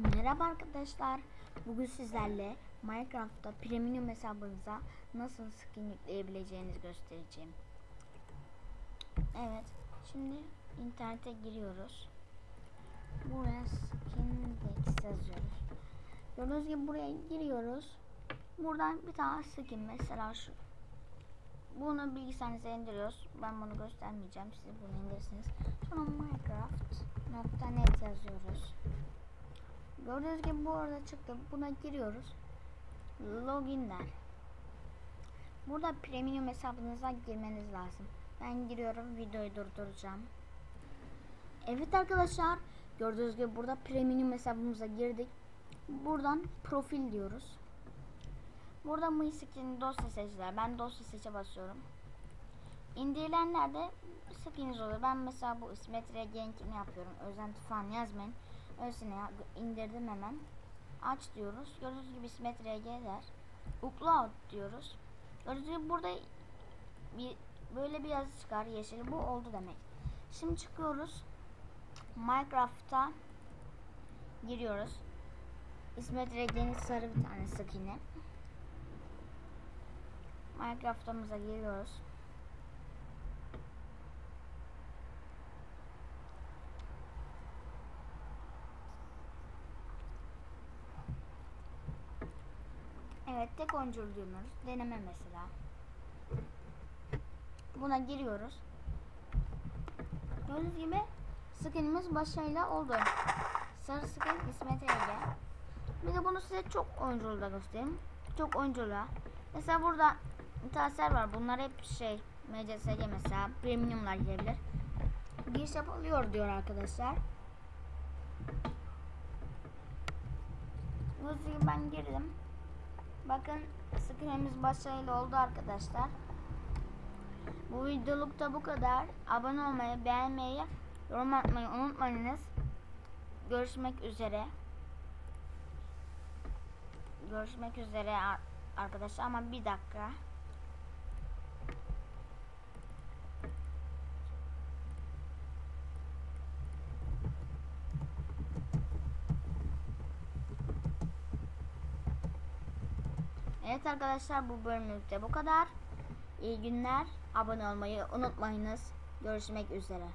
Merhaba arkadaşlar. Bugün sizlerle Minecraft'ta premium hesabınıza nasıl skin yükleyebileceğinizi göstereceğim. Evet. Şimdi internete giriyoruz. Buraya skin yazıyoruz. Gördüğünüz gibi buraya giriyoruz. Buradan bir tane skin mesela şu. Bunu bilgisayarınıza indiriyoruz. Ben bunu göstermeyeceğim. Siz bunu indirirsiniz. Sonra minecraft.net yazıyoruz. Gördüğünüz gibi bu arada çıktı. Buna giriyoruz. Loginler. Burada premium hesabınıza girmeniz lazım. Ben giriyorum. Videoyu durduracağım. Evet arkadaşlar. Gördüğünüz gibi burada premium hesabımıza girdik. Buradan profil diyoruz. Burada My Skin dosya seçiler. Ben dosya seçe basıyorum. İndirilenlerde skininiz oluyor. Ben mesela bu İsmet Regenk'ini yapıyorum. Özenti falan yazmayın. Öylesine ya, indirdim hemen. Aç diyoruz. Gördüğünüz gibi İsmet RG der. Upload diyoruz. Gördüğünüz gibi burada bir böyle bir yazı çıkar yeşil. Bu oldu demek. Şimdi çıkıyoruz. Minecraft'a giriyoruz. İsmet RG'nin sarı bir tane skin'i. Minecraft'ımıza giriyoruz. Evet tek oyuncu diyoruz. Deneme mesela. Buna giriyoruz. Gördüğünüz gibi skinimiz başarıyla oldu. Sarı skin İsmet Ege. Bir de bunu size çok oyunculu da göstereyim. Çok oyunculu. Mesela burada tasar var. Bunlar hep şey MCSG mesela premiumlar gelebilir. Giriş yapılıyor diyor arkadaşlar. Gibi ben girdim. Bakın skinimiz başarılı oldu arkadaşlar. Bu videolukta bu kadar. Abone olmayı, beğenmeyi, yorum atmayı unutmayınız. Görüşmek üzere. Görüşmek üzere arkadaşlar ama bir dakika. Evet arkadaşlar bu bölümlükte bu kadar. İyi günler. Abone olmayı unutmayınız. Görüşmek üzere.